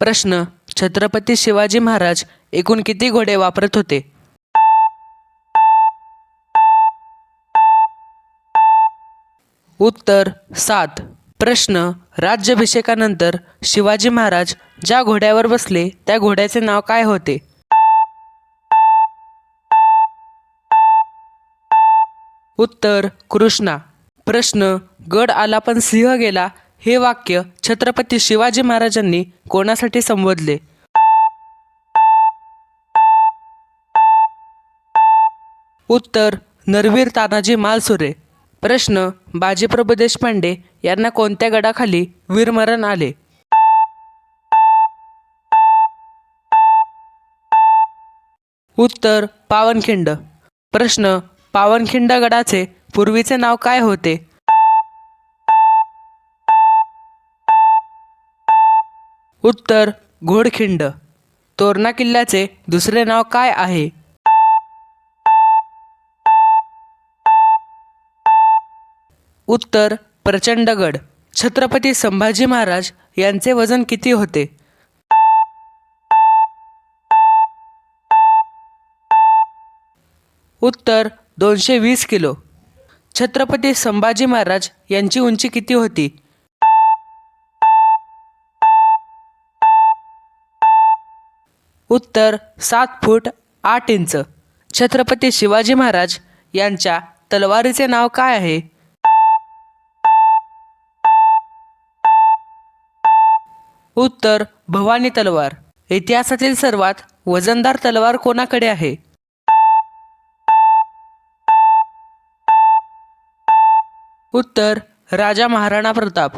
प्रश्न छत्रपती शिवाजी महाराज एकूण किती घोडे वापरत होते? उत्तर सात. प्रश्न राज्याभिषेकानंतर शिवाजी महाराज ज्या घोड्यावर बसले त्या घोड्याचे नाव काय होते? उत्तर कृष्णा. प्रश्न गड आला पण सिंह गेला हे वाक्य छत्रपती शिवाजी महाराजांनी कोणासाठी संबोधले? उत्तर नरवीर तानाजी मालसुरे. प्रश्न बाजीप्रभू देशपांडे यांना कोणत्या गडाखाली वीरमरण आले? उत्तर पावनखिंड. प्रश्न पावनखिंड गडाचे पूर्वीचे नाव काय होते? उत्तर घोडखिंड. तोरणा किल्ल्याचे दुसरे नाव काय आहे? उत्तर प्रचंडगड. छत्रपती संभाजी महाराज यांचे वजन किती होते? उत्तर दोनशे वीस किलो. छत्रपती संभाजी महाराज यांची उंची किती होती? उत्तर सात फूट आठ इंच. छत्रपती शिवाजी महाराज यांच्या तलवारीचे नाव काय आहे? उत्तर भवानी तलवार. इतिहासातील सर्वात वजनदार तलवार कोणाकडे आहे? उत्तर राजा महाराणा प्रताप.